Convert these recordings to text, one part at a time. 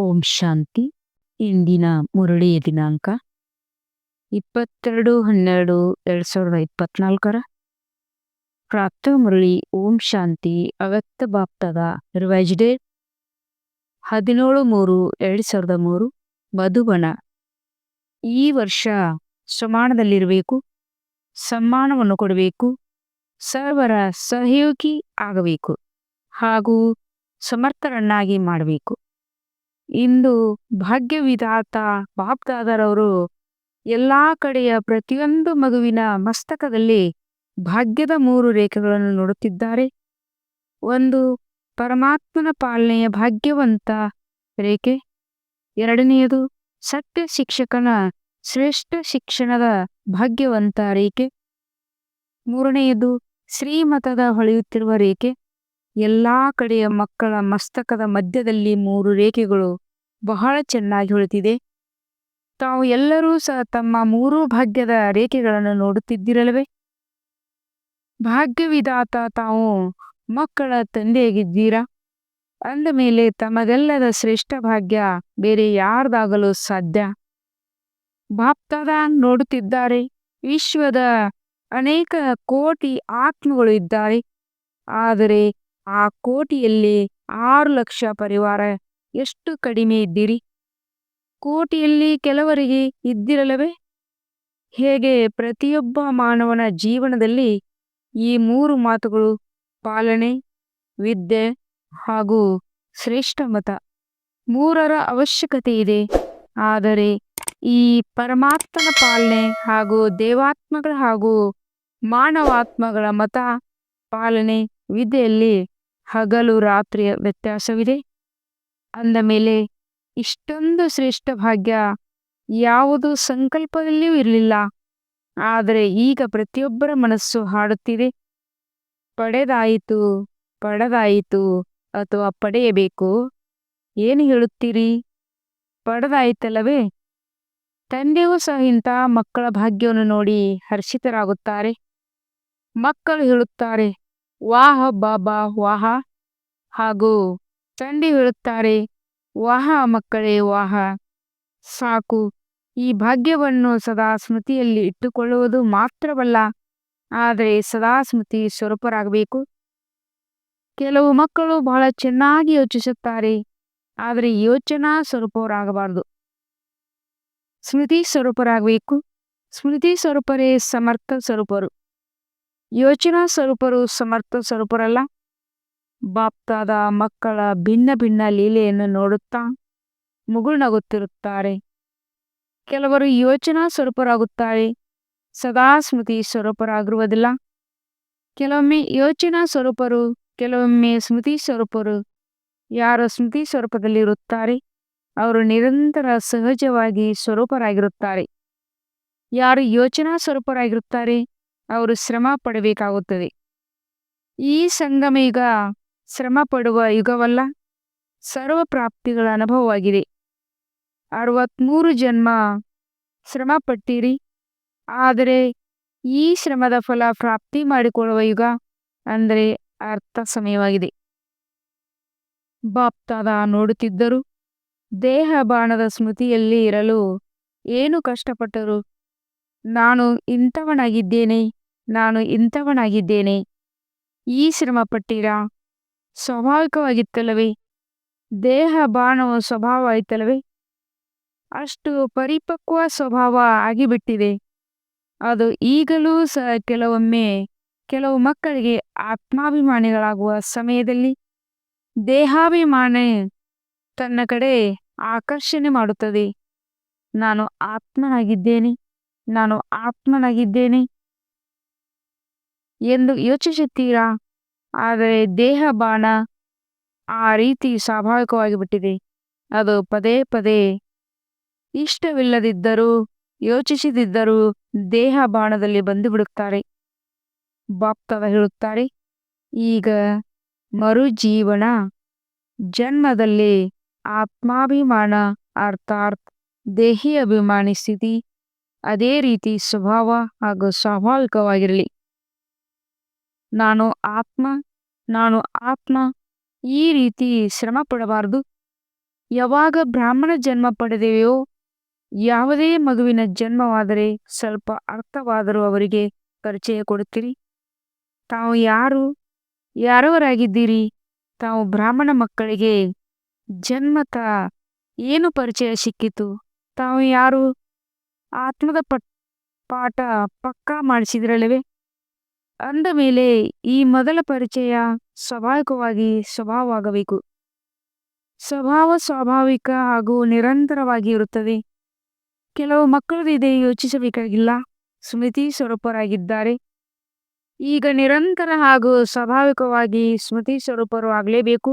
ಓಂ ಶಾಂತಿ. ಇಂದಿನ ಮುರಳಿಯ ದಿನಾಂಕ ಇಪ್ಪತ್ತೆರಡು ಹನ್ನೆರಡು ಎರಡ್ ಸಾವಿರದ ಇಪ್ಪತ್ನಾಲ್ಕರ. ಪ್ರಾಪ್ತ ಮುರಳಿ ಓಂ ಶಾಂತಿ ಅವ್ಯಕ್ತ ಬಾಪ್ತದ ರಿವೈಜ್ ಡೇಟ್ ಹದಿನೇಳು ಮೂರು ಎರಡ್ ಸಾವಿರದ ಮೂರು ಮಧುಬನ. ಈ ವರ್ಷ ಸಮಾನದಲ್ಲಿರಬೇಕು, ಸಮ್ಮಾನವನ್ನು ಕೊಡಬೇಕು, ಸರ್ವರ ಸಹಯೋಗಿ ಆಗಬೇಕು ಹಾಗೂ ಸಮರ್ಥರನ್ನಾಗಿ ಮಾಡಬೇಕು. ಇಂದು ಭಾಗ್ಯವಿಧಾತ ಬಾಪ್ದಾದರವರು ಎಲ್ಲಾ ಕಡೆಯ ಪ್ರತಿಯೊಂದು ಮಗುವಿನ ಮಸ್ತಕದಲ್ಲಿ ಭಾಗ್ಯದ ಮೂರು ರೇಖೆಗಳನ್ನು ನೋಡುತ್ತಿದ್ದಾರೆ. ಒಂದು ಪರಮಾತ್ಮನ ಪಾಲನೆಯ ಭಾಗ್ಯವಂತ ರೇಖೆ. ಎರಡನೆಯದು ಸತ್ಯ ಶಿಕ್ಷಕನ ಶ್ರೇಷ್ಠ ಶಿಕ್ಷಣದ ಭಾಗ್ಯವಂತ ರೇಖೆ. ಮೂರನೆಯದು ಶ್ರೀಮತದ ಹೊಳೆಯುತ್ತಿರುವ ರೇಖೆ. ಎಲ್ಲಾ ಕಡೆಯ ಮಕ್ಕಳ ಮಸ್ತಕದ ಮಧ್ಯದಲ್ಲಿ ಮೂರು ರೇಖೆಗಳು ಬಹಳ ಚೆನ್ನಾಗಿ ಹೊಳಿತಿದೆ. ತಾವು ಎಲ್ಲರೂ ಸಹ ತಮ್ಮ ಮೂರೂ ಭಾಗ್ಯದ ರೇಖೆಗಳನ್ನು ನೋಡುತ್ತಿದ್ದಿರಲ್ವೇ? ಭಾಗ್ಯವಿದಾತ ತಾವು ಮಕ್ಕಳ ತಂದೆಯಾಗಿದ್ದೀರಾ? ಅಂದ ಮೇಲೆ ತಮಗೆಲ್ಲದ ಶ್ರೇಷ್ಠ ಭಾಗ್ಯ ಬೇರೆ ಯಾರ್ದಾಗಲು ಸಾಧ್ಯ. ಬಾಪ್ತಾದ ನೋಡುತ್ತಿದ್ದಾರೆ. ವಿಶ್ವದ ಅನೇಕ ಕೋಟಿ ಆತ್ಮಗಳು ಇದ್ದಾರೆ. ಆದರೆ ಆ ಕೋಟಿಯಲ್ಲಿ ಆರು ಲಕ್ಷ ಪರಿವಾರ. ಎಷ್ಟು ಕಡಿಮೆ ಇದ್ದೀರಿ? ಕೋಟಿಯಲ್ಲಿ ಕೆಲವರಿಗೆ ಇದ್ದಿರಲವೇ? ಹೇಗೆ ಪ್ರತಿಯೊಬ್ಬ ಮಾನವನ ಜೀವನದಲ್ಲಿ ಈ ಮೂರು ಮಾತುಗಳು ಪಾಲನೆ, ವಿದ್ಯೆ ಹಾಗೂ ಶ್ರೇಷ್ಠ ಮತ ಮೂರರ ಅವಶ್ಯಕತೆ ಇದೆ. ಆದರೆ ಈ ಪರಮಾತ್ಮನ ಪಾಲನೆ ಹಾಗೂ ದೇವಾತ್ಮಗಳ ಹಾಗೂ ಮಾನವಾತ್ಮಗಳ ಮತ ಪಾಲನೆ ವಿದ್ಯೆಯಲ್ಲಿ ಹಗಲು ರಾತ್ರಿಯ ವ್ಯತ್ಯಾಸವಿದೆ. ಅಂದ ಮೇಲೆ, ಇಷ್ಟೊಂದು ಶ್ರೇಷ್ಠ ಭಾಗ್ಯ ಯಾವುದು ಸಂಕಲ್ಪದಲ್ಲಿಯೂ ಇರಲಿಲ್ಲ. ಆದರೆ ಈಗ ಪ್ರತಿಯೊಬ್ಬರ ಮನಸ್ಸು ಹಾಡುತ್ತಿದೆ. ಪಡೆದಾಯಿತು ಪಡೆದಾಯಿತು ಅಥವಾ ಪಡೆಯಬೇಕು? ಏನು ಹೇಳುತ್ತೀರಿ? ಪಡೆದಾಯಿತಲ್ಲವೇ? ತಂದೆಯೂ ಸಹ ಇಂಥ ಮಕ್ಕಳ ಭಾಗ್ಯವನ್ನು ನೋಡಿ ಹರ್ಷಿತರಾಗುತ್ತಾರೆ. ಮಕ್ಕಳು ಹೇಳುತ್ತಾರೆ ವಾಹ ಬಾಬಾ ವಾಹ ಹಾಗೂ ತಂದೆ ಹೇಳುತ್ತಾರೆ, ವಾಹ ಮಕ್ಕಳೇ ವಾಹ, ಸಾಕು. ಈ ಭಾಗ್ಯವನ್ನು ಸದಾ ಸ್ಮೃತಿಯಲ್ಲಿ ಇಟ್ಟುಕೊಳ್ಳುವುದು ಮಾತ್ರವಲ್ಲ, ಆದರೆ ಸದಾ ಸ್ಮೃತಿ ಸ್ವರೂಪರಾಗಬೇಕು. ಕೆಲವು ಮಕ್ಕಳು ಬಹಳ ಚೆನ್ನಾಗಿ ಯೋಚಿಸುತ್ತಾರೆ, ಆದರೆ ಯೋಚನಾ ಸ್ವರೂಪವರಾಗಬಾರದು ಸ್ಮೃತಿ ಸ್ವರೂಪರಾಗಬೇಕು. ಸ್ಮೃತಿ ಸ್ವರೂಪರೇ ಸಮರ್ಥ ಸ್ವರೂಪರು. ಯೋಚನಾ ಸ್ವರೂಪರು, ಸಮರ್ಥ ಸ್ವರೂಪರಲ್ಲ? ಬಾಪ್ತಾದ ಮಕ್ಕಳ ಭಿನ್ನ ಭಿನ್ನ ಲೀಲೆಯನ್ನು ನೋಡುತ್ತಾ ಮುಗುಳ್ನಗುತ್ತಿರುತ್ತಾರೆ ಕೆಲವರು ಯೋಚನಾ ಸ್ವರೂಪರಾಗುತ್ತಾರೆ, ಸದಾ ಸ್ಮೃತಿ ಸ್ವರೂಪರಾಗಿರುವುದಿಲ್ಲ. ಕೆಲವೊಮ್ಮೆ ಯೋಚನಾ ಸ್ವರೂಪರು, ಕೆಲವೊಮ್ಮೆ ಸ್ಮೃತಿ ಸ್ವರೂಪರು ಯಾರು ಸ್ಮೃತಿ ಸ್ವರೂಪದಲ್ಲಿ ಇರುತ್ತಾರೆ ಅವರು ನಿರಂತರ ಸಹಜವಾಗಿ ಸ್ವರೂಪರಾಗಿರುತ್ತಾರೆ. ಯಾರು ಯೋಚನಾ ಸ್ವರೂಪರಾಗಿರುತ್ತಾರೆ ಅವರು ಶ್ರಮ ಪಡಬೇಕಾಗುತ್ತದೆ. ಈ ಸಂಗಮ ಈಗ ಶ್ರಮ ಪಡುವ ಯುಗವಲ್ಲ, ಸರ್ವ ಪ್ರಾಪ್ತಿಗಳ ಅನುಭವವಾಗಿದೆ. ಅರವತ್ಮೂರು ಜನ್ಮ ಶ್ರಮ ಪಟ್ಟಿರಿ, ಆದರೆ ಈ ಶ್ರಮದ ಫಲ ಪ್ರಾಪ್ತಿ ಮಾಡಿಕೊಳ್ಳುವ ಯುಗ ಅಂದರೆ ಅರ್ಥ ಸಮಯವಾಗಿದೆ. ಬಾಪ್ತಾದ ನೋಡುತ್ತಿದ್ದರು, ದೇಹ ಬಾಣದ ಸ್ಮೃತಿಯಲ್ಲಿ ಇರಲು ಏನು ಕಷ್ಟಪಟ್ಟರು? ನಾನು ಇಂಥವನಾಗಿದ್ದೇನೆ. ನಾನು ಇಂಥವನಾಗಿದ್ದೇನೆ. ಈ ಶ್ರಮ ಪಟ್ಟಿರಾ ಸ್ವಾಭಾವಿಕವಾಗಿತ್ತಲ್ಲವೇ? ದೇಹ ಬಾಣವು ಸ್ವಭಾವ ಆಯ್ತಲ್ಲವೇ ಅಷ್ಟು ಪರಿಪಕ್ವ ಸ್ವಭಾವ ಆಗಿಬಿಟ್ಟಿದೆ. ಅದು ಈಗಲೂ ಸಹ ಕೆಲವೊಮ್ಮೆ ಕೆಲವು ಮಕ್ಕಳಿಗೆ ಆತ್ಮಾಭಿಮಾನಿಗಳಾಗುವ ಸಮಯದಲ್ಲಿ ದೇಹಾಭಿಮಾನಿ ತನ್ನ ಕಡೆ ಆಕರ್ಷಣೆ ಮಾಡುತ್ತದೆ. ನಾನು ಆತ್ಮನಾಗಿದ್ದೇನೆ. ನಾನು ಆತ್ಮನಾಗಿದ್ದೇನೆ. ಎಂದು ಯೋಚಿಸುತ್ತೀರಾ? ಆದರೆ ದೇಹ ಬಾಣ ಆ ರೀತಿ ಸ್ವಾಭಾವಿಕವಾಗಿ ಬಿಟ್ಟಿದೆ. ಅದು ಪದೇ ಪದೇ ಇಷ್ಟವಿಲ್ಲದಿದ್ದರೂ, ಯೋಚಿಸದಿದ್ದರೂ ದೇಹ ಬಾಣದಲ್ಲಿ ಬಂದು ಬಿಡುತ್ತಾರೆ ಬಾಪ್ತವ ಹೇಳುತ್ತಾರೆ, ಈಗ ಮರುಜೀವನ ಜನ್ಮದಲ್ಲಿ ಆತ್ಮಾಭಿಮಾನ ಅರ್ಥಾರ್ಥ ದೇಹಿ ಅಭಿಮಾನಿ ಸ್ಥಿತಿ ಅದೇ ರೀತಿ ಸ್ವಭಾವ ಹಾಗೂ ಸ್ವಾಭಾವಿಕವಾಗಿರಲಿ. ನಾನು ಆತ್ಮ ನಾನು ಆತ್ಮ, ಈ ರೀತಿ ಶ್ರಮ ಪಡಬಾರದು. ಯಾವಾಗ ಬ್ರಾಹ್ಮಣ ಜನ್ಮ ಪಡೆದೆಯೋ ಯಾವುದೇ ಮಗುವಿನ ಜನ್ಮವಾದರೆ ಸ್ವಲ್ಪ ಅರ್ಥವಾದರೂ ಅವರಿಗೆ ಪರಿಚಯ ಕೊಡುತ್ತೀರಿ. ತಾವು ಯಾರು, ಯಾರವರಾಗಿದ್ದೀರಿ, ತಾವು ಬ್ರಾಹ್ಮಣ ಮಕ್ಕಳಿಗೆ ಜನ್ಮತ ಏನು ಪರಿಚಯ ಸಿಕ್ಕಿತು? ತಾವು ಯಾರು? ಆತ್ಮದ ಪಟ್, ಪಾಠ ಪಕ್ಕಾ ಮಾಡಿಸಿದ್ರಲ್ಲವೇ? ಅಂದ ಮೇಲೆ ಈ ಮೊದಲ ಪರಿಚಯ ಸ್ವಾಭಾವಿಕವಾಗಿ ಸ್ವಭಾವವಾಗಬೇಕು. ಸ್ವಭಾವ ಸ್ವಾಭಾವಿಕ ಹಾಗೂ ನಿರಂತರವಾಗಿ ಇರುತ್ತದೆ. ಕೆಲವು ಮಕ್ಕಳು ಇದೆ ಯೋಚಿಸಬೇಕಾಗಿಲ್ಲ. ಸ್ಮೃತಿ ಸ್ವರೂಪರಾಗಿದ್ದಾರೆ. ಈಗ ನಿರಂತರ ಹಾಗೂ ಸ್ವಾಭಾವಿಕವಾಗಿ ಸ್ಮೃತಿ ಸ್ವರೂಪರು ಆಗಲೇಬೇಕು.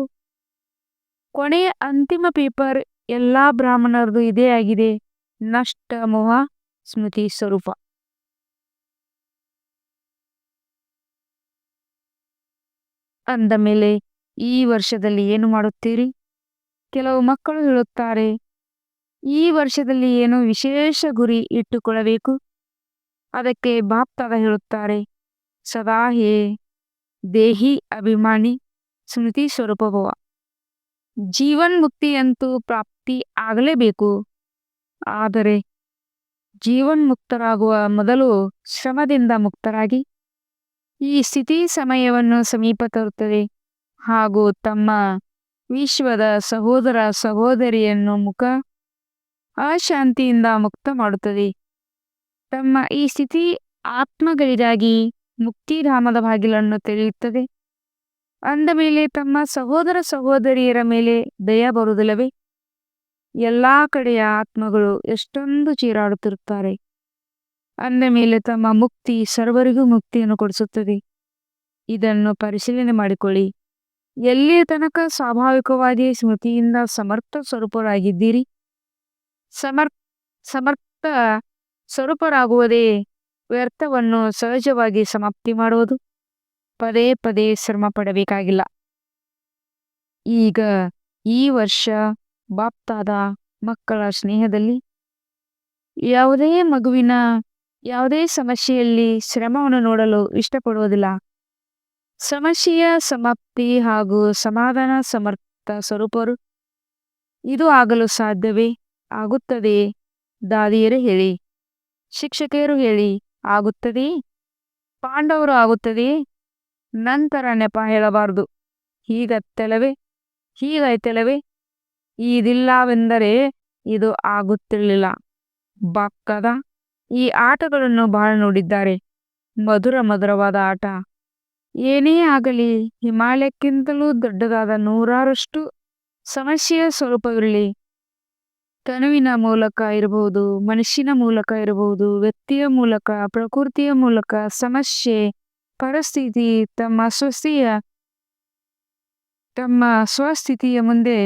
ಕೊನೆಯ ಅಂತಿಮ ಪೇಪರ್ ಎಲ್ಲಾ ಬ್ರಾಹ್ಮಣರದು ಇದೇ ಆಗಿದೆ. ನಷ್ಟ ಮೋಹ, ಸ್ಮೃತಿ ಸ್ವರೂಪ. ಅಂದ ಮೇಲೆ, ಈ ವರ್ಷದಲ್ಲಿ ಏನು ಮಾಡುತ್ತೀರಿ? ಕೆಲವು ಮಕ್ಕಳು ಹೇಳುತ್ತಾರೆ, ಈ ವರ್ಷದಲ್ಲಿ ಏನು ವಿಶೇಷ ಗುರಿ ಇಟ್ಟುಕೊಳ್ಳಬೇಕು? ಅದಕ್ಕೆ ಬಾಪ್ತಾದ ಹೇಳುತ್ತಾರೆ, ಸದಾ ಹೇ, ದೇಹಿ ಅಭಿಮಾನಿ ಸ್ಮೃತಿ ಸ್ವರೂಪಭವ ಜೀವನ್ ಮುಕ್ತಿಯಂತೂ ಪ್ರಾಪ್ತಿ ಆಗಲೇಬೇಕು. ಆದರೆ ಜೀವನ್ಮುಕ್ತರಾಗುವ ಮೊದಲು ಶ್ರಮದಿಂದ ಮುಕ್ತರಾಗಿ ಈ ಸ್ಥಿತಿ ಸಮಯವನ್ನು ಸಮೀಪ ತರುತ್ತದೆ ಹಾಗೂ ತಮ್ಮ ವಿಶ್ವದ ಸಹೋದರ ಸಹೋದರಿಯನ್ನು ಮುಖ ಅಶಾಂತಿಯಿಂದ ಮುಕ್ತ ಮಾಡುತ್ತದೆ ತಮ್ಮ ಈ ಸ್ಥಿತಿ ಆತ್ಮಗಳಿಗಾಗಿ ಮುಕ್ತಿಧಾಮದ ಬಾಗಿಲನ್ನು ತೆರೆಯುತ್ತದೆ. ಅಂದ ಮೇಲೆ ತಮ್ಮ ಸಹೋದರ ಸಹೋದರಿಯರ ಮೇಲೆ ದಯ ಬರುವುದಿಲ್ಲವೇ? ಎಲ್ಲಾ ಕಡೆಯ ಆತ್ಮಗಳು ಎಷ್ಟೊಂದು ಚೀರಾಡುತ್ತಿರುತ್ತಾರೆ. ಅಂದ ಮೇಲೆ ತಮ್ಮ ಮುಕ್ತಿ ಸರ್ವರಿಗೂ ಮುಕ್ತಿಯನ್ನು ಕೊಡಿಸುತ್ತದೆ. ಇದನ್ನು ಪರಿಶೀಲನೆ ಮಾಡಿಕೊಳ್ಳಿ. ಎಲ್ಲಿಯ ತನಕ ಸ್ವಾಭಾವಿಕವಾಗಿ ಸ್ಮೃತಿಯಿಂದ ಸಮರ್ಥ ಸ್ವರೂಪರಾಗಿದ್ದೀರಿ? ಸಮರ್, ಸಮರ್ಥ ಸ್ವರೂಪರಾಗುವುದೇ ವ್ಯರ್ಥವನ್ನು ಸಹಜವಾಗಿ ಸಮಾಪ್ತಿ ಮಾಡುವುದು? ಪದೇ ಪದೇ ಶ್ರಮ ಪಡಬೇಕಾಗಿಲ್ಲ. ಈಗ ಈ ವರ್ಷ ಬಾಪ್ತಾದ ಮಕ್ಕಳ ಸ್ನೇಹದಲ್ಲಿ ಯಾವುದೇ ಮಗುವಿನ ಯಾವುದೇ ಸಮಸ್ಯೆಯಲ್ಲಿ ಶ್ರಮವನ್ನು ನೋಡಲು ಇಷ್ಟಪಡುವುದಿಲ್ಲ. ಸಮಸ್ಯೆಯ ಸಮಾಪ್ತಿ ಹಾಗೂ ಸಮಾಧಾನ ಸಮರ್ಥ ಸ್ವರೂಪರು, ಇದು ಆಗಲು ಸಾಧ್ಯವೇ? ಆಗುತ್ತದೆ? ದಾದಿಯರು ಹೇಳಿ. ಶಿಕ್ಷಕಿಯರು ಹೇಳಿ, ಆಗುತ್ತದೆ? ಪಾಂಡವರು ಆಗುತ್ತದೆ? ನಂತರ ನೆಪ ಹೇಳಬಾರದು. ಹೀಗತ್ತಲವೇ ಹೀಗೈತಲವೇ ಇದಿಲ್ಲವೆಂದರೆ ಇದು ಆಗುತ್ತಿರಲಿಲ್ಲ. ಬಾಕ್ಕದ ಈ ಆಟಗಳನ್ನು ಬಹಳ ನೋಡಿದ್ದಾರೆ. ಮಧುರ ಮಧುರವಾದ ಆಟ. ಏನೇ ಆಗಲಿ, ಹಿಮಾಲಯಕ್ಕಿಂತಲೂ ದೊಡ್ಡದಾದ ನೂರಾರಷ್ಟು ಸಮಸ್ಯೆಯ ಸ್ವರೂಪವಿರಲಿ ತನುವಿನ ಮೂಲಕ ಇರಬಹುದು ಮನುಷ್ಯನ ಮೂಲಕ ಇರಬಹುದು, ವ್ಯಕ್ತಿಯ ಮೂಲಕ, ಪ್ರಕೃತಿಯ ಮೂಲಕ ಸಮಸ್ಯೆ, ಪರಿಸ್ಥಿತಿ, ತಮ್ಮ ಸ್ವಸ್ಥಿಯ, ತಮ್ಮ ಸ್ವಸ್ಥಿತಿಯ ಮುಂದೆ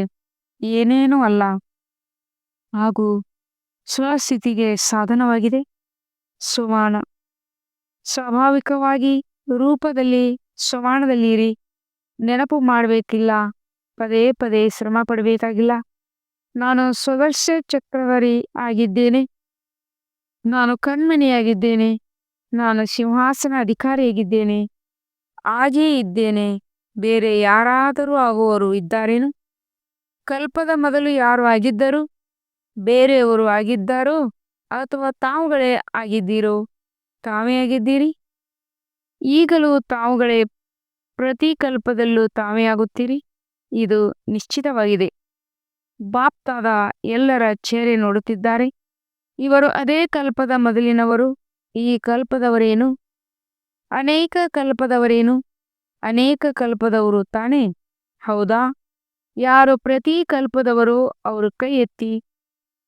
ಏನೇನೂ ಅಲ್ಲ. ಹಾಗೂ ಸ್ವಸ್ಥಿತಿಗೆ ಸಾಧನವಾಗಿದೆ. ಸುವಾಣ. ಸ್ವಾಭಾವಿಕವಾಗಿ ರೂಪದಲ್ಲಿ ಸುವಾಣದಲ್ಲಿರಿ. ನೆನಪು ಮಾಡಬೇಕಿಲ್ಲ. ಪದೇ ಪದೇ ಶ್ರಮ ಪಡಬೇಕಾಗಿಲ್ಲ. ನಾನು ಸ್ವದರ್ಶ ಚಕ್ರವರಿ ಆಗಿದ್ದೇನೆ. ನಾನು ಕಣ್ಮಣಿಯಾಗಿದ್ದೇನೆ. ನಾನು ಸಿಂಹಾಸನ ಅಧಿಕಾರಿಯಾಗಿದ್ದೇನೆ ಆಗೇ ಇದ್ದೇನೆ. ಬೇರೆ ಯಾರಾದರೂ ಆಗುವವರು ಇದ್ದಾರೇನು? ಕಲ್ಪದ ಮೊದಲು ಯಾರು ಆಗಿದ್ದರು? ಬೇರೆಯವರು ಆಗಿದ್ದಾರೋ? ಅಥವಾ ತಾವುಗಳೇ ಆಗಿದ್ದೀರೋ? ತಾವೇ ಆಗಿದ್ದೀರಿ? ಈಗಲೂ ತಾವುಗಳೇ ಪ್ರತಿ ಕಲ್ಪದಲ್ಲೂ ತಾವೇ ಆಗುತ್ತೀರಿ? ಇದು ನಿಶ್ಚಿತವಾಗಿದೆ. ಬಾಪ್ತಾದ ಎಲ್ಲರ ಚೇರೆ ನೋಡುತ್ತಿದ್ದಾರೆ. ಇವರು ಅದೇ ಕಲ್ಪದ ಮೊದಲಿನವರು. ಈ ಕಲ್ಪದವರೇನು? ಅನೇಕ ಕಲ್ಪದವರೇನು? ಅನೇಕ ಕಲ್ಪದವರು ತಾನೇ? ಹೌದಾ? ಯಾರು ಪ್ರತಿ ಕಲ್ಪದವರು ಅವರು ಕೈ ಎತ್ತಿ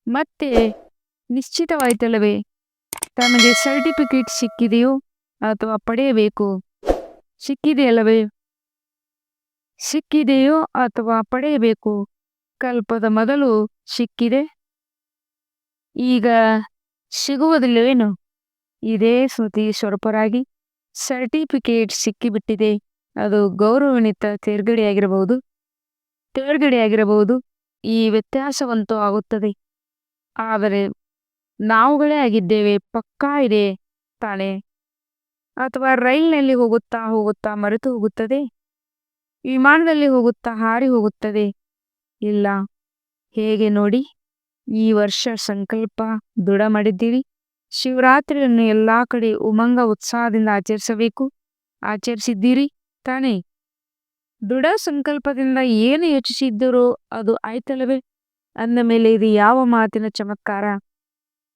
ಮತ್ತೆ ನಿಶ್ಚಿತವಾಯ್ತಲ್ಲವೇ? ತಮಗೆ ಸರ್ಟಿಫಿಕೇಟ್ ಸಿಕ್ಕಿದೆಯೋ ಅಥವಾ ಪಡೆಯಬೇಕು? ಸಿಕ್ಕಿದೆಯಲ್ಲವೇ? ಸಿಕ್ಕಿದೆಯೋ ಅಥವಾ ಪಡೆಯಬೇಕು? ಕಲ್ಪದ ಮೊದಲು ಸಿಕ್ಕಿದೆ. ಈಗ ಸಿಗುವುದಿಲ್ಲವೇನು? ಇದೇ ಸ್ಮೃತಿ ಸ್ವರೂಪರಾಗಿ ಸರ್ಟಿಫಿಕೇಟ್ ಸಿಕ್ಕಿಬಿಟ್ಟಿದೆ. ಅದು ಗೌರವನಿತ ತೇರ್ಗಡೆಯಾಗಿರಬಹುದು. ತೇರ್ಗಡೆಯಾಗಿರಬಹುದು. ಈ ವ್ಯತ್ಯಾಸವಂತೂ ಆಗುತ್ತದೆ. ಆದರೆ ನಾವುಗಳೇ ಆಗಿದ್ದೇವೆ, ಪಕ್ಕಾ ಇದೆ ತಾನೆ? ಅಥವಾ ರೈಲ್ನಲ್ಲಿ ಹೋಗುತ್ತಾ ಹೋಗುತ್ತಾ ಮರೆತು ಹೋಗುತ್ತದೆ? ವಿಮಾನದಲ್ಲಿ ಹೋಗುತ್ತಾ ಹಾರಿ ಹೋಗುತ್ತದೆ? ಇಲ್ಲ. ಹೇಗೆ ನೋಡಿ? ಈ ವರ್ಷ ಸಂಕಲ್ಪ ದೃಢ ಮಾಡಿದ್ದೀರಿ ಶಿವರಾತ್ರಿಯನ್ನು ಎಲ್ಲ ಕಡೆ ಉಮಂಗ ಉತ್ಸಾಹದಿಂದ ಆಚರಿಸಬೇಕು. ಆಚರಿಸಿದ್ದೀರಿ ತಾನೇ? ದೃಢ ಸಂಕಲ್ಪದಿಂದ ಏನು ಯೋಚಿಸಿದ್ದರೂ ಅದು ಆಯ್ತಲ್ಲವೇ? ಅಂದ ಮೇಲೆ ಇದು ಯಾವ ಮಾತಿನ ಚಮತ್ಕಾರ?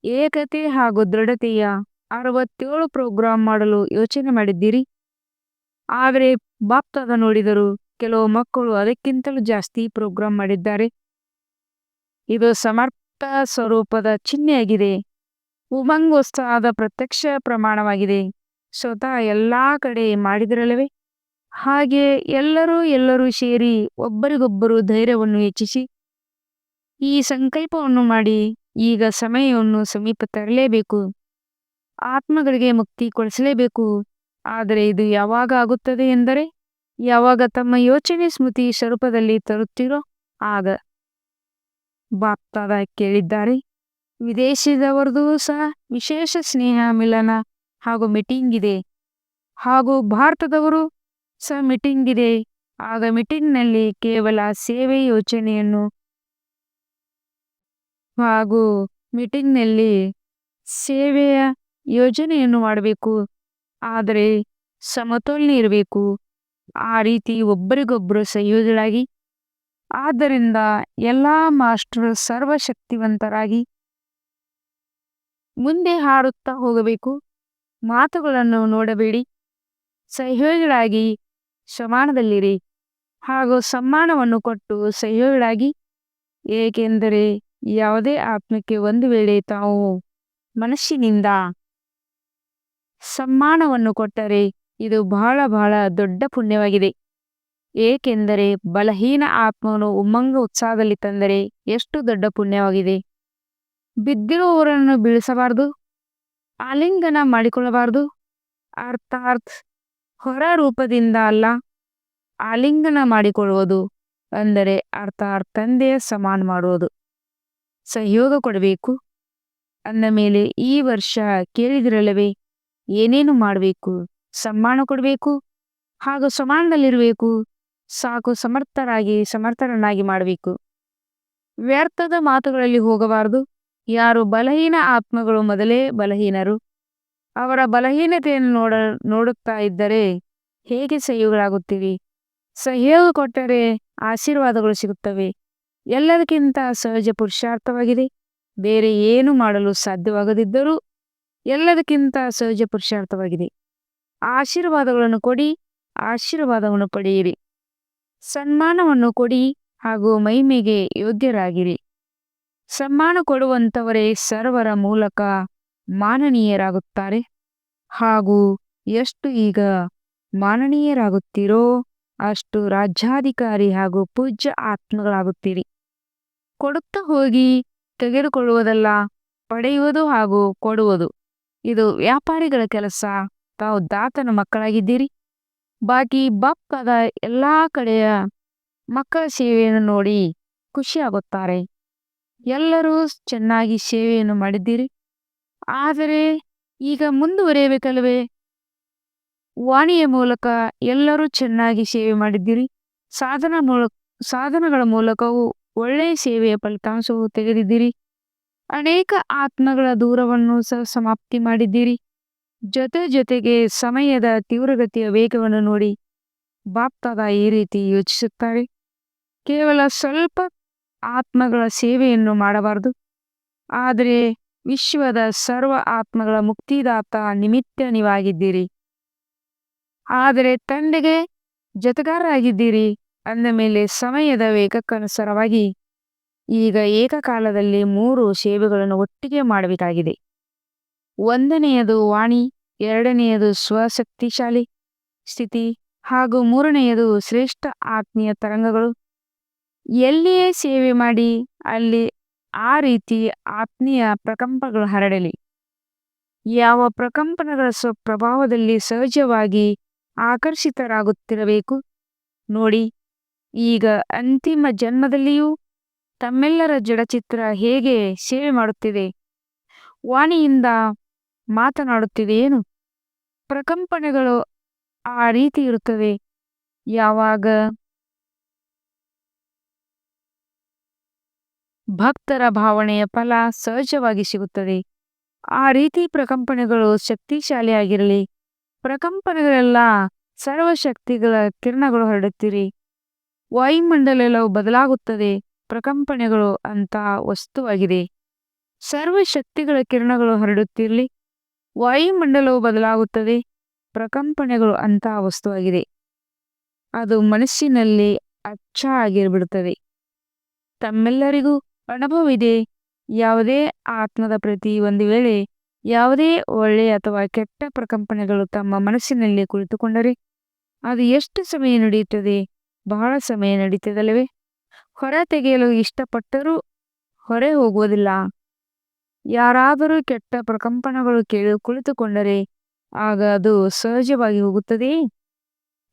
ಏಕತೆ ಹಾಗೂ ದೃಢತೆಯ ಅರವತ್ತೇಳು ಪ್ರೋಗ್ರಾಂ ಮಾಡಲು ಯೋಚನೆ ಮಾಡಿದ್ದೀರಿ? ಆದರೆ ಬಾಪ್ತಾದ ನೋಡಿದರು ಕೆಲವು ಮಕ್ಕಳು ಅದಕ್ಕಿಂತಲೂ ಜಾಸ್ತಿ ಪ್ರೋಗ್ರಾಂ ಮಾಡಿದ್ದಾರೆ. ಇದು ಸಮರ್ಥ ಸ್ವರೂಪದ ಚಿಹ್ನೆಯಾಗಿದೆ. ಉಮಂಗೋತ್ಸಾಹದ ಪ್ರತ್ಯಕ್ಷ ಪ್ರಮಾಣವಾಗಿದೆ. ಸ್ವತಃ ಎಲ್ಲ ಕಡೆ ಮಾಡಿದರಲ್ಲವೇ? ಹಾಗೆ ಎಲ್ಲರೂ ಎಲ್ಲರೂ ಸೇರಿ ಒಬ್ಬರಿಗೊಬ್ಬರು ಧೈರ್ಯವನ್ನು ಹೆಚ್ಚಿಸಿ ಈ ಸಂಕಲ್ಪವನ್ನು ಮಾಡಿ ಈಗ ಸಮಯವನ್ನು ಸಮೀಪ ತರಲೇಬೇಕು. ಆತ್ಮಗಳಿಗೆ ಮುಕ್ತಿ ಕೊಡಿಸಲೇಬೇಕು. ಆದರೆ ಇದು ಯಾವಾಗ ಆಗುತ್ತದೆ ಎಂದರೆ, ಯಾವಾಗ ತಮ್ಮ ಯೋಚನೆ ಸ್ಮೃತಿ ಸ್ವರೂಪದಲ್ಲಿ ತರುತ್ತಿರೋ ಆಗ. ಬಾಪ್ತಾದ ಕೇಳಿದ್ದಾರೆ. ವಿದೇಶದವರದು ಸಹ ವಿಶೇಷ ಸ್ನೇಹ, ಮಿಲನ ಹಾಗೂ ಮೀಟಿಂಗ್ ಇದೆ. ಹಾಗೂ ಭಾರತದವರು ಸಹ ಮೀಟಿಂಗ್ ಇದೆ. ಆಗ ಮೀಟಿಂಗ್ನಲ್ಲಿ ಕೇವಲ ಸೇವೆ ಯೋಚನೆಯನ್ನು ಹಾಗೂ ಮೀಟಿಂಗ್ನಲ್ಲಿ ಸೇವೆಯ ಯೋಜನೆಯನ್ನು ಮಾಡಬೇಕು. ಆದರೆ ಸಮತೋಲನ ಇರಬೇಕು. ಆ ರೀತಿ ಒಬ್ಬರಿಗೊಬ್ಬರು ಸಹಯೋಗಿಗಳಾಗಿ ಆದ್ದರಿಂದ ಎಲ್ಲ ಮಾಸ್ಟರ್ ಸರ್ವಶಕ್ತಿವಂತರಾಗಿ ಮುಂದೆ ಹಾಡುತ್ತಾ ಹೋಗಬೇಕು. ಮಾತುಗಳನ್ನು ನೋಡಬೇಡಿ. ಸಹಯೋಗಿಗಳಾಗಿ ಸಮಾನದಲ್ಲಿರಿ. ಹಾಗೂ ಸಮ್ಮಾನವನ್ನು ಕೊಟ್ಟು ಸಹಯೋಗಿಗಳಾಗಿ ಏಕೆಂದರೆ ಯಾವುದೇ ಆತ್ಮಕ್ಕೆ ಒಂದು ವೇಳೆ ತಾವು ಮನಸ್ಸಿನಿಂದ ಸಮ್ಮಾನವನ್ನು ಕೊಟ್ಟರೆ ಇದು ಬಹಳ ಬಹಳ ದೊಡ್ಡ ಪುಣ್ಯವಾಗಿದೆ. ಏಕೆಂದರೆ ಬಲಹೀನ ಆತ್ಮವನ್ನು ಉಮ್ಮಂಗ ಉತ್ಸಾಹದಲ್ಲಿ ತಂದರೆ ಎಷ್ಟು ದೊಡ್ಡ ಪುಣ್ಯವಾಗಿದೆ. ಬಿದ್ದಿರುವವರನ್ನು ಬೀಳಿಸಬಾರದು, ಆಲಿಂಗನ ಮಾಡಿಕೊಳ್ಳಬಾರದು. ಅರ್ಥಾತ್ ಹೊರ ರೂಪದಿಂದ ಅಲ್ಲ, ಆಲಿಂಗನ ಮಾಡಿಕೊಳ್ಳುವುದು ಅಂದರೆ ಅರ್ಥಾತ್ ತಂದೆಯ ಸಮಾನ ಮಾಡುವುದು. ಸಹಯೋಗ ಕೊಡಬೇಕು ಅಂದ ಮೇಲೆ ಈ ವರ್ಷ ಕೇಳಿದಿರಲ್ಲವೇ, ಏನೇನು ಮಾಡಬೇಕು? ಸಮ್ಮಾನ ಕೊಡಬೇಕು? ಹಾಗೂ ಸಮಾನದಲ್ಲಿರಬೇಕು? ಸಾಕು ಸಮರ್ಥರಾಗಿ, ಸಮರ್ಥರನ್ನಾಗಿ ಮಾಡಬೇಕು. ವ್ಯರ್ಥದ ಮಾತುಗಳಲ್ಲಿ ಹೋಗಬಾರದು. ಯಾರು ಬಲಹೀನ ಆತ್ಮಗಳು ಮೊದಲೇ ಬಲಹೀನರು. ಅವರ ಬಲಹೀನತೆಯನ್ನು ನೋಡ, ನೋಡುತ್ತಾ ಇದ್ದರೆ ಹೇಗೆ ಸಹಯೋಗಗಳಾಗುತ್ತೀವಿ? ಸಹಯೋಗ ಕೊಟ್ಟರೆ ಆಶೀರ್ವಾದಗಳು ಸಿಗುತ್ತವೆ. ಎಲ್ಲದಕ್ಕಿಂತ ಸಹಜ ಪುರುಷಾರ್ಥವಾಗಿದೆ. ಬೇರೆ ಏನು ಮಾಡಲು ಸಾಧ್ಯವಾಗದಿದ್ದರೂ ಎಲ್ಲದಕ್ಕಿಂತ ಸಹಜ ಪುರುಷಾರ್ಥವಾಗಿದೆ. ಆಶೀರ್ವಾದಗಳನ್ನು ಕೊಡಿ, ಆಶೀರ್ವಾದವನ್ನು ಪಡೆಯಿರಿ. ಸನ್ಮಾನವನ್ನು ಕೊಡಿ ಹಾಗೂ ಮಹಿಮೆಗೆ ಯೋಗ್ಯರಾಗಿರಿ. ಸನ್ಮಾನ ಕೊಡುವಂಥವರೇ ಸರ್ವರ ಮೂಲಕ ಮಾನನೀಯರಾಗುತ್ತಾರೆ. ಹಾಗೂ ಎಷ್ಟು ಈಗ ಮಾನನೀಯರಾಗುತ್ತೀರೋ ಅಷ್ಟು ರಾಜ್ಯಾಧಿಕಾರಿ ಹಾಗೂ ಪೂಜ್ಯ ಆತ್ಮಗಳಾಗುತ್ತೀರಿ. ಕೊಡುತ್ತಾ ಹೋಗಿ ತೆಗೆದುಕೊಳ್ಳುವುದಲ್ಲ, ಪಡೆಯುವುದು ಹಾಗೂ ಕೊಡುವುದು. ಇದು ವ್ಯಾಪಾರಿಗಳ ಕೆಲಸ. ತಾವು ದಾತನ ಮಕ್ಕಳಾಗಿದ್ದೀರಿ. ಬಾಕಿ ಬಪ್ಪದ ಎಲ್ಲ ಕಡೆಯ ಮಕ್ಕಳ ಸೇವೆಯನ್ನು ನೋಡಿ ಖುಷಿಯಾಗುತ್ತಾರೆ. ಎಲ್ಲರೂ ಚೆನ್ನಾಗಿ ಸೇವೆಯನ್ನು ಮಾಡಿದ್ದೀರಿ. ಆದರೆ ಈಗ ಮುಂದುವರಿಯಬೇಕಲ್ವೇ ವಾಣಿಯ ಮೂಲಕ ಎಲ್ಲರೂ ಚೆನ್ನಾಗಿ ಸೇವೆ ಮಾಡಿದ್ದೀರಿ. ಸಾಧನ ಮೂಲ ಸಾಧನಗಳ ಮೂಲಕವೂ ಒಳ್ಳೆಯ ಸೇವೆಯ ಫಲಿತಾಂಶವು ತೆಗೆದಿದ್ದೀರಿ. ಅನೇಕ ಆತ್ಮಗಳ ದೂರವನ್ನು ಸಹ ಸಮಾಪ್ತಿ ಮಾಡಿದ್ದೀರಿ. ಜೊತೆ ಜೊತೆಗೆ ಸಮಯದ ತೀವ್ರಗತಿಯ ವೇಗವನ್ನು ನೋಡಿ ಬಾಪ್ತಾದ ಈ ರೀತಿ ಯೋಚಿಸುತ್ತಾರೆ. ಕೇವಲ ಸ್ವಲ್ಪ ಆತ್ಮಗಳ ಸೇವೆಯನ್ನು ಮಾಡಬಾರದು. ಆದರೆ ವಿಶ್ವದ ಸರ್ವ ಆತ್ಮಗಳ ಮುಕ್ತಿದಾತ ನಿಮಿತ್ತ ನೀವಾಗಿದ್ದೀರಿ. ಆದರೆ ತಂದೆಗೆ ಜೊತೆಗಾರರಾಗಿದ್ದೀರಿ. ಅಂದ ಮೇಲೆ ಸಮಯದ ವೇಗಕ್ಕನುಸಾರವಾಗಿ ಈಗ ಏಕಕಾಲದಲ್ಲಿ ಮೂರು ಸೇವೆಗಳನ್ನು ಒಟ್ಟಿಗೆ ಮಾಡಬೇಕಾಗಿದೆ. ಒಂದನೆಯದು ವಾಣಿ, ಎರಡನೆಯದು ಸ್ವಶಕ್ತಿಶಾಲಿ ಸ್ಥಿತಿ ಹಾಗೂ ಮೂರನೆಯದು ಶ್ರೇಷ್ಠ ಆತ್ಮೀಯ ತರಂಗಗಳು. ಎಲ್ಲಿಯೇ ಸೇವೆ ಮಾಡಿ, ಅಲ್ಲಿ ಆ ರೀತಿ ಆತ್ಮೀಯ ಪ್ರಕಂಪಗಳು ಹರಡಲಿ. ಯಾವ ಪ್ರಕಂಪನಗಳ ಸ್ವಪ್ರಭಾವದಲ್ಲಿ ಸಹಜವಾಗಿ ಆಕರ್ಷಿತರಾಗುತ್ತಿರಬೇಕು. ನೋಡಿ. ಈಗ ಅಂತಿಮ ಜನ್ಮದಲ್ಲಿಯೂ ತಮ್ಮೆಲ್ಲರ ಜಡಚಿತ್ರ ಹೇಗೆ ಸೇವೆ ಮಾಡುತ್ತಿದೆ? ವಾಣಿಯಿಂದ ಮಾತನಾಡುತ್ತಿದೆಯೇನು ಪ್ರಕಂಪನೆಗಳು ಆ ರೀತಿ ಇರುತ್ತವೆ. ಯಾವಾಗ? ಭಕ್ತರ ಭಾವನೆಯ ಫಲ ಸಹಜವಾಗಿ ಸಿಗುತ್ತದೆ. ಆ ರೀತಿ ಪ್ರಕಂಪನೆಗಳು ಶಕ್ತಿಶಾಲಿಯಾಗಿರಲಿ. ಪ್ರಕಂಪನೆಗಳೆಲ್ಲ ಸರ್ವಶಕ್ತಿಗಳ ಕಿರಣಗಳು ಹರಡುತ್ತೀರಿ. ವಾಯುಮಂಡಲವು ಬದಲಾಗುತ್ತದೆ, ಪ್ರಕಂಪನೆಗಳು ಅಂತ ವಸ್ತುವಾಗಿದೆ. ಸರ್ವಶಕ್ತಿಗಳ ಕಿರಣಗಳು ಹರಡುತ್ತಿರಲಿ, ವಾಯುಮಂಡಲವು ಬದಲಾಗುತ್ತದೆ, ಪ್ರಕಂಪನೆಗಳು ಅಂತ ವಸ್ತುವಾಗಿದೆ. ಅದು ಮನಸ್ಸಿನಲ್ಲಿ ಅಚ್ಚ ಆಗಿರ್ಬಿಡುತ್ತದೆ ತಮ್ಮೆಲ್ಲರಿಗೂ ಅನುಭವವಿದೆ, ಯಾವುದೇ ಆತ್ಮದ ಪ್ರತಿ ಒಂದು ವೇಳೆ ಯಾವುದೇ ಒಳ್ಳೆಯ ಅಥವಾ ಕೆಟ್ಟ ಪ್ರಕಂಪನೆಗಳು ತಮ್ಮ ಮನಸ್ಸಿನಲ್ಲಿ ಕುಳಿತುಕೊಂಡರೆ, ಅದು ಎಷ್ಟು ಸಮಯ ನಡೆಯುತ್ತದೆ? ಬಹಳ ಸಮಯ ನಡೀತದಲ್ಲವೇ? ಹೊರ ತೆಗೆಯಲು ಇಷ್ಟಪಟ್ಟರೂ ಹೊರೆ ಹೋಗುವುದಿಲ್ಲ. ಯಾರಾದರೂ ಕೆಟ್ಟ ಪ್ರಕಂಪನಗಳು ಕೇಳಿ ಕುಳಿತುಕೊಂಡರೆ ಆಗ ಅದು ಸಹಜವಾಗಿ ಹೋಗುತ್ತದೆ.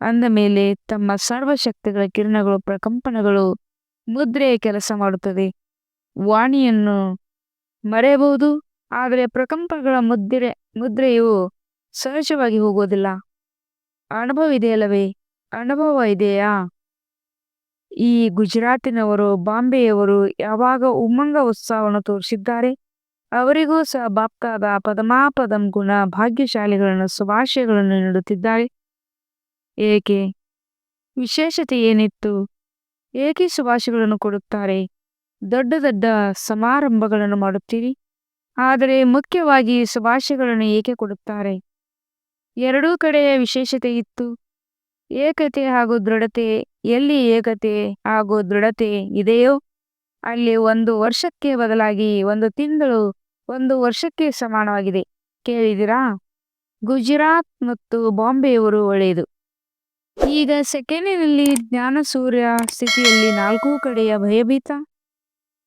ಅಂದ ಮೇಲೆ ತಮ್ಮ ಸರ್ವಶಕ್ತಿಗಳ ಕಿರಣಗಳು ಪ್ರಕಂಪನಗಳು ಮುದ್ರೆಯ ಕೆಲಸ ಮಾಡುತ್ತದೆ. ವಾಣಿಯನ್ನು ಮರೆಯಬಹುದು, ಆದರೆ ಪ್ರಕಂಪಗಳ ಮುದ್ರೆ, ಮುದ್ರೆಯು ಸಹಜವಾಗಿ ಹೋಗುವುದಿಲ್ಲ. ಅನುಭವ ಇದೆಯಲ್ಲವೇ? ಅನುಭವ ಇದೆಯಾ? ಈ ಗುಜರಾತಿನವರು, ಬಾಂಬೆಯವರು ಯಾವಾಗ ಉಮ್ಮಂಗ ಉತ್ಸಾಹವನ್ನು ತೋರಿಸಿದ್ದಾರೆ? ಅವರಿಗೂ ಸಹ ಬಾಪ್ತಾದ ಪದಮಾಪದಂ ಗುಣ ಭಾಗ್ಯಶಾಲಿಗಳನ್ನು ಶುಭಾಶಯಗಳನ್ನು ನೀಡುತ್ತಿದ್ದಾರೆ. ಏಕೆ? ವಿಶೇಷತೆ ಏನಿತ್ತು? ಏಕೆ ಶುಭಾಶಯಗಳನ್ನು ಕೊಡುತ್ತಾರೆ? ದೊಡ್ಡ ದೊಡ್ಡ ಸಮಾರಂಭಗಳನ್ನು ಮಾಡುತ್ತೀರಿ? ಆದರೆ ಮುಖ್ಯವಾಗಿ ಶುಭಾಶಯಗಳನ್ನು ಏಕೆ ಕೊಡುತ್ತಾರೆ? ಎರಡೂ ಕಡೆಯ ವಿಶೇಷತೆ ಇತ್ತು. ಏಕತೆ ಹಾಗೂ ದೃಢತೆ ಎಲ್ಲಿ ಏಕತೆ ಹಾಗೂ ದೃಢತೆ ಇದೆಯೋ ಅಲ್ಲಿ ಒಂದು ವರ್ಷಕ್ಕೆ ಬದಲಾಗಿ ಒಂದು ತಿಂಗಳು ಒಂದು ವರ್ಷಕ್ಕೆ ಸಮಾನವಾಗಿದೆ. ಕೇಳಿದಿರಾ ಗುಜರಾತ್ ಮತ್ತು ಬಾಂಬೆಯವರು ಒಳ್ಳೆಯದು. ಈಗ ಸೆಕೆಂಡಿನಲ್ಲಿ ಜ್ಞಾನ ಸೂರ್ಯ ಸ್ಥಿತಿಯಲ್ಲಿ ನಾಲ್ಕು ಕಡೆಯ ಭಯಭೀತ.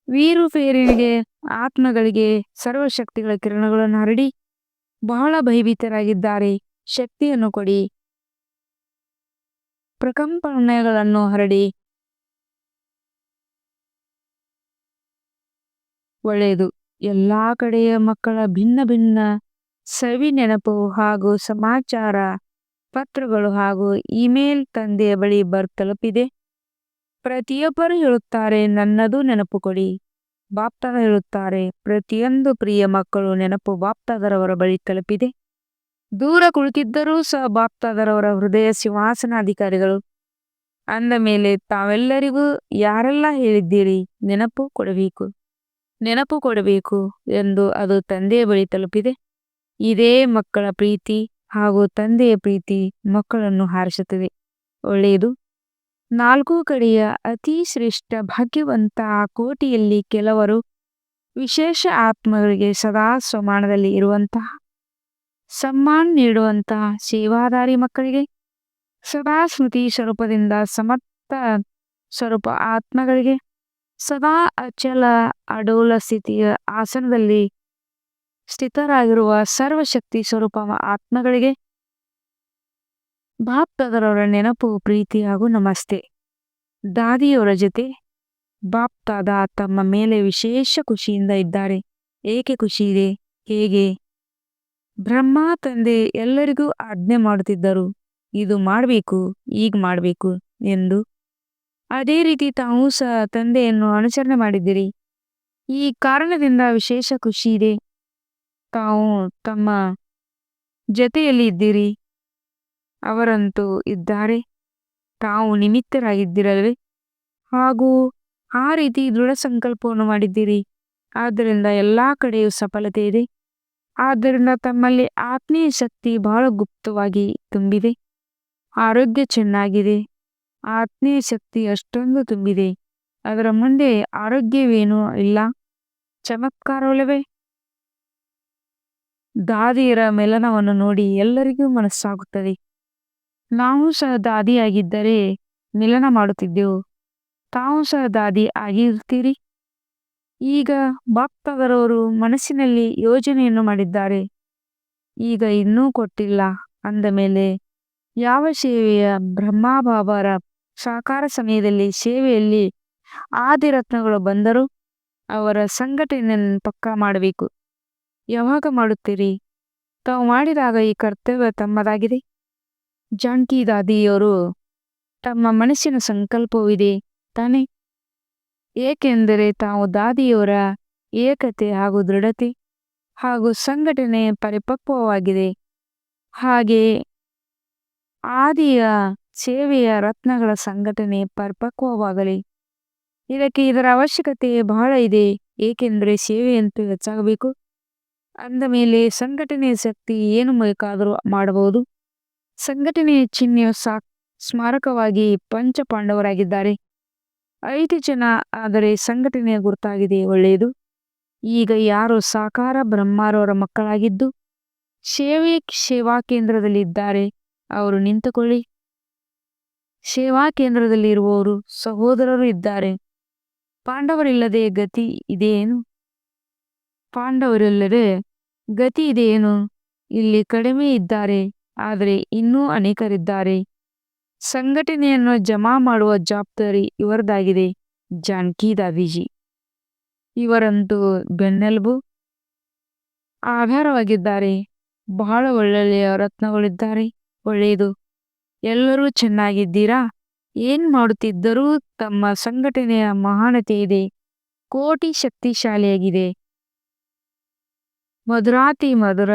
ವೀರು ಆತ್ಮಗಳಿಗೆ ಸರ್ವಶಕ್ತಿಗಳ ಕಿರಣಗಳನ್ನು ಹರಡಿ ಬಹಳ ಭಯಭೀತರಾಗಿದ್ದಾರೆ. ಶಕ್ತಿಯನ್ನು ಕೊಡಿ. ಪ್ರಕಂಪನೆಗಳನ್ನು ಹರಡಿ ಒಳ್ಳೆಯದು ಎಲ್ಲ ಕಡೆಯ ಮಕ್ಕಳ ಭಿನ್ನ ಭಿನ್ನ ಸವಿ ನೆನಪು ಹಾಗೂ ಸಮಾಚಾರ ಪತ್ರಗಳು ಹಾಗೂ ಇಮೇಲ್ ತಂದೆಯ ಬಳಿ ಬರ್ ತಲುಪಿದೆ ಪ್ರತಿಯೊಬ್ಬರು ಹೇಳುತ್ತಾರೆ, ನನ್ನದು ನೆನಪು ಕೊಡಿ. ಬಾಪ್ತಾದ ಹೇಳುತ್ತಾರೆ, ಪ್ರತಿಯೊಂದು ಪ್ರಿಯ ಮಕ್ಕಳು ನೆನಪು ಬಾಪ್ತಾದರವರ ಬಳಿ ತಲುಪಿದೆ. ದೂರ ಕುಳಿತಿದ್ದರೂ ಸಹ ಬಾಪ್ತಾದರವರ ಹೃದಯ ಸಿಂಹಾಸನಾಧಿಕಾರಿಗಳು ಅಂದ ಮೇಲೆ ತಾವೆಲ್ಲರಿಗೂ ಯಾರೆಲ್ಲ ಹೇಳಿದ್ದೀರಿ? ನೆನಪು ಕೊಡಬೇಕು. ನೆನಪು ಕೊಡಬೇಕು ಎಂದು ಅದು ತಂದೆಯ ಬಳಿ ತಲುಪಿದೆ. ಇದೇ ಮಕ್ಕಳ ಪ್ರೀತಿ ಹಾಗೂ ತಂದೆಯ ಪ್ರೀತಿ ಮಕ್ಕಳನ್ನು ಹಾರಿಸುತ್ತದೆ. ಒಳ್ಳೆಯದು. ನಾಲ್ಕು ಕಡೆಯ ಅತಿ ಶ್ರೇಷ್ಠ ಭಾಗ್ಯವಂತ ಆ ಕೋಟಿಯಲ್ಲಿ ಕೆಲವರು ವಿಶೇಷ ಆತ್ಮಗಳಿಗೆ ಸದಾ ಸ್ವಮಾನದಲ್ಲಿ ಇರುವಂತಹ ಸಮ್ಮಾನ ನೀಡುವಂತಹ ಸೇವಾದಾರಿ ಮಕ್ಕಳಿಗೆ ಸದಾ ಸ್ಮೃತಿ ಸ್ವರೂಪದಿಂದ ಸಮರ್ಥ ಸ್ವರೂಪ ಆತ್ಮಗಳಿಗೆ ಸದಾ ಅಚಲ ಅಡೋಲ ಸ್ಥಿತಿಯ ಆಸನದಲ್ಲಿ ಸ್ಥಿತರಾಗಿರುವ ಸರ್ವಶಕ್ತಿ ಸ್ವರೂಪ ಆತ್ಮಗಳಿಗೆ ಬಾಪ್ತಾದರವರ ನೆನಪು, ಪ್ರೀತಿ ಹಾಗೂ ನಮಸ್ತೆ. ದಾದಿಯವರ ಜೊತೆ ಬಾಪ್ತಾದ ತಮ್ಮ ಮೇಲೆ ವಿಶೇಷ ಖುಷಿಯಿಂದ ಇದ್ದಾರೆ. ಏಕೆ ಖುಷಿ ಇದೆ? ಹೇಗೆ? ಬ್ರಹ್ಮ ತಂದೆ ಎಲ್ಲರಿಗೂ ಆಜ್ಞೆ ಮಾಡುತ್ತಿದ್ದರು. ಇದು ಮಾಡಬೇಕು ಈಗ ಮಾಡಬೇಕು ಎಂದು. ಅದೇ ರೀತಿ ತಾವು ಸಹ ತಂದೆಯನ್ನು ಅನುಸರಣೆ ಮಾಡಿದ್ದೀರಿ. ಈ ಕಾರಣದಿಂದ ವಿಶೇಷ ಖುಷಿ ಇದೆ. ತಾವು ತಮ್ಮ ಜೊತೆಯಲ್ಲಿ ಇದ್ದೀರಿ. ಅವರಂತೂ ಇದ್ದಾರೆ. ತಾವು ನಿಮಿತ್ತರಾಗಿದ್ದಿರಲ್ವೇ? ಹಾಗೂ ಆ ರೀತಿ ದೃಢ ಸಂಕಲ್ಪವನ್ನು ಮಾಡಿದ್ದೀರಿ. ಆದ್ದರಿಂದ ಎಲ್ಲ ಕಡೆಯೂ ಸಫಲತೆ ಇದೆ. ಆದ್ದರಿಂದ ತಮ್ಮಲ್ಲಿ ಆತ್ಮೀಯ ಶಕ್ತಿ ಬಹಳ ಗುಪ್ತವಾಗಿ ತುಂಬಿದೆ. ಆರೋಗ್ಯ ಚೆನ್ನಾಗಿದೆ. ಆತ್ಮೀಯ ಶಕ್ತಿ ಅಷ್ಟೊಂದು ತುಂಬಿದೆ. ಅದರ ಮುಂದೆ ಆರೋಗ್ಯವೇನೂ ಇಲ್ಲ. ಚಮತ್ಕಾರವಲ್ಲವೇ? ದಾದಿಯರ ಮೆಲನವನ್ನು ನೋಡಿ ಎಲ್ಲರಿಗೂ ಮನಸ್ಸಾಗುತ್ತದೆ. ನಾವು ಸಹ ದಾದಿಯಾಗಿದ್ದರೆ ಮಿಲನ ಮಾಡುತ್ತಿದ್ದೆವು. ತಾವು ಸಹ ದಾದಿ ಆಗಿರ್ತೀರಿ ಈಗ ಬಾಪ್ತವರವರು ಮನಸ್ಸಿನಲ್ಲಿ ಯೋಜನೆಯನ್ನು ಮಾಡಿದ್ದಾರೆ. ಈಗ ಇನ್ನೂ ಕೊಟ್ಟಿಲ್ಲ. ಅಂದ ಮೇಲೆ ಯಾವ ಸೇವೆಯ ಬ್ರಹ್ಮಬಾಬರ ಸಾಕಾರ ಸಮಯದಲ್ಲಿ ಸೇವೆಯಲ್ಲಿ ಆದಿರತ್ನಗಳು ಬಂದರೂ ಅವರ ಸಂಘಟನೆಯನ್ನು ಪಕ್ಕಾ ಮಾಡಬೇಕು. ಯಾವಾಗ ಮಾಡುತ್ತೀರಿ? ತಾವು ಮಾಡಿದಾಗ ಈ ಕರ್ತವ್ಯ ತಮ್ಮದಾಗಿದೆ. ಜಾನ್ಕಿ ದಾದಿಯವರು ತಮ್ಮ ಮನಸ್ಸಿನ ಸಂಕಲ್ಪವಿದೆ ತಾನೇ. ಏಕೆಂದರೆ ತಾವು ದಾದಿಯವರ ಏಕತೆ ಹಾಗೂ ದೃಢತೆ ಹಾಗೂ ಸಂಘಟನೆ ಪರಿಪಕ್ವವಾಗಿದೆ. ಹಾಗೆ ಆದಿಯ ಸೇವೆಯ ರತ್ನಗಳ ಸಂಘಟನೆ ಪರಿಪಕ್ವವಾಗಲಿ. ಇದಕ್ಕೆ ಇದರ ಅವಶ್ಯಕತೆ ಬಹಳ ಇದೆ, ಏಕೆಂದರೆ ಸೇವೆಯಂತೂ ಹೆಚ್ಚಾಗಬೇಕು. ಅಂದ ಮೇಲೆ ಸಂಘಟನೆಯ ಶಕ್ತಿ ಏನು ಬೇಕಾದರೂ ಮಾಡಬಹುದು. ಸಂಘಟನೆಯ ಚಿಹ್ನೆಯು ಸಾಕ್, ಸ್ಮಾರಕವಾಗಿ ಪಂಚ ಪಾಂಡವರಾಗಿದ್ದಾರೆ ಐದು ಜನ, ಆದರೆ ಸಂಘಟನೆಯ ಗುರುತಾಗಿದೆ ಒಳ್ಳೆಯದು? ಈಗ ಯಾರು ಸಾಕಾರ ಬ್ರಹ್ಮಾರವರ ಮಕ್ಕಳಾಗಿದ್ದು, ಸೇವೆ ಸೇವಾ ಕೇಂದ್ರದಲ್ಲಿದ್ದಾರೆ. ಅವರು ನಿಂತುಕೊಳ್ಳಿ. ಸೇವಾ ಕೇಂದ್ರದಲ್ಲಿ ಇರುವವರು ಸಹೋದರರು ಇದ್ದಾರೆ. ಪಾಂಡವರಿಲ್ಲದೆ ಗತಿ ಇದೆಯೇನು? ಪಾಂಡವರಿಲ್ಲದೆ ಗತಿ ಇದೆಯೇನು? ಇಲ್ಲಿ ಕಡಿಮೆ ಇದ್ದಾರೆ, ಆದರೆ ಇನ್ನೂ ಅನೇಕರಿದ್ದಾರೆ. ಸಂಘಟನೆಯನ್ನು ಜಮಾ ಮಾಡುವ ಜವಾಬ್ದಾರಿ ಇವರದಾಗಿದೆ. ಜಾನಕಿ ದಾದಿಜಿ ಇವರಂತೂ ಬೆನ್ನೆಲುಬು. ಆಧಾರವಾಗಿದ್ದಾರೆ ಬಹಳ ಒಳ್ಳೊಳ್ಳೆಯ ರತ್ನಗಳಿದ್ದಾರೆ. ಒಳ್ಳೆಯದು. ಎಲ್ಲರೂ ಚೆನ್ನಾಗಿದ್ದೀರಾ? ಏನ್ ಮಾಡುತ್ತಿದ್ದರೂ ತಮ್ಮ ಸಂಘಟನೆಯ ಮಹಾನತೆ ಇದೆ. ಕೋಟಿ ಶಕ್ತಿಶಾಲಿಯಾಗಿದೆ ಮಧುರಾತಿ ಮಧುರ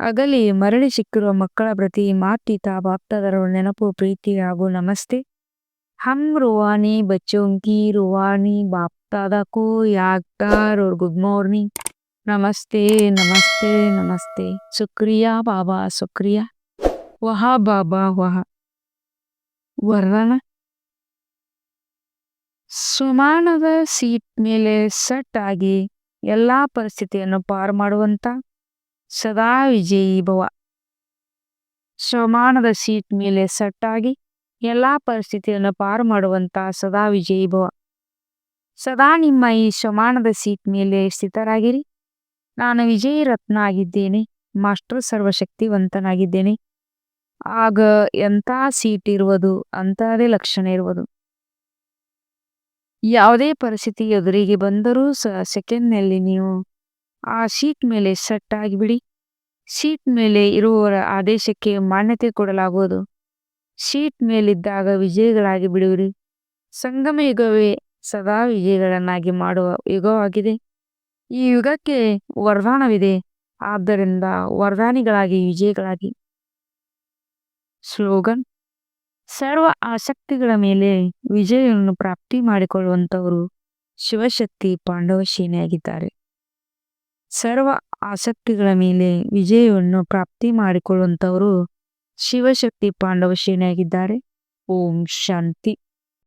ಅಗಲಿ ಮರಳಿ ಸಿಕ್ಕಿರುವ ಮಕ್ಕಳ ಪ್ರತಿ ಮಾತೀತ ಭಕ್ತದರ ನೆನಪು, ಪ್ರೀತಿ ಹಾಗೂ ನಮಸ್ತೆ. ಹಮ್ ರುವಾನಿ ಬಚ್ಚೋಂಕಿ ರುವಾನಿ ಬಾಪ್ತಾದ ಕೋ ಅವ್ರ ಗುಡ್ ಮಾರ್ನಿಂಗ್. ನಮಸ್ತೆ ನಮಸ್ತೆ ನಮಸ್ತೆ. ಸುಕ್ರಿಯಾ ಬಾಬಾ, ಸುಕ್ರಿಯಾ. ವಹ ಬಾಬಾ, ವಹ. ವರ್ಣನ. ಸುಮಾನದ ಸೀಟ್ ಮೇಲೆ ಸಟ್ ಆಗಿ ಎಲ್ಲಾ ಪರಿಸ್ಥಿತಿಯನ್ನು ಪಾರು ಮಾಡುವಂತ ಸದಾ ವಿಜಯಿ ಭವ ಸಮಾನದ ಸೀಟ್ ಮೇಲೆ ಸಟ್ಟಾಗಿ ಎಲ್ಲ ಪರಿಸ್ಥಿತಿಯನ್ನು ಪಾರು ಮಾಡುವಂತ ಸದಾ ವಿಜಯಿ ಭವ ಸದಾ ನಿಮ್ಮ ಈ ಶಮಾನದ ಸೀಟ್ ಮೇಲೆ ಸ್ಥಿತರಾಗಿರಿ. ನಾನು ವಿಜಯ ರತ್ನ ಆಗಿದ್ದೇನೆ ಮಾಸ್ಟರ್ ಸರ್ವಶಕ್ತಿವಂತನಾಗಿದ್ದೇನೆ. ಆಗ ಎಂಥ ಸೀಟ್ ಇರುವುದು ಅಂಥದೇ ಲಕ್ಷಣ ಇರುವುದು. ಯಾವುದೇ ಪರಿಸ್ಥಿತಿ ಎದುರಿಗೆ ಬಂದರೂ ಸೆಕೆಂಡ್ ಸೆಕೆಂಡ್ನಲ್ಲಿ ನೀವು ಆ ಸೀಟ್ ಮೇಲೆ ಸೆಟ್ ಆಗಿಬಿಡಿ ಸೀಟ್ ಮೇಲೆ ಇರುವವರ ಆದೇಶಕ್ಕೆ ಮಾನ್ಯತೆ ಕೊಡಲಾಗುವುದು. ಸೀಟ್ ಮೇಲಿದ್ದಾಗ ವಿಜಯಗಳಾಗಿ ಬಿಡುವಿರಿ. ಸಂಗಮ ಯುಗವೇ ಸದಾ ವಿಜಯಗಳನ್ನಾಗಿ ಮಾಡುವ ಯುಗವಾಗಿದೆ. ಈ ಯುಗಕ್ಕೆ ವರದಾನವಿದೆ ಆದ್ದರಿಂದ ವರದಾನಿಗಳಾಗಿ ವಿಜಯಗಳಾಗಿ. ಸ್ಲೋಗನ್. ಸರ್ವ ಆಸಕ್ತಿಗಳ ಮೇಲೆ ವಿಜಯವನ್ನು ಪ್ರಾಪ್ತಿ ಮಾಡಿಕೊಳ್ಳುವಂಥವರು ಶಿವಶಕ್ತಿ ಪಾಂಡವ ಸೇನೆಯಾಗಿದ್ದಾರೆ. ಸರ್ವ ಆಸಕ್ತಿಗಳ ಮೇಲೆ ವಿಜಯವನ್ನು ಪ್ರಾಪ್ತಿ ಮಾಡಿಕೊಳ್ಳುವಂಥವರು ಶಿವಶಕ್ತಿ ಪಾಂಡವ ಸೇನೆಯಾಗಿದ್ದಾರೆ. ಓಂ ಶಾಂತಿ.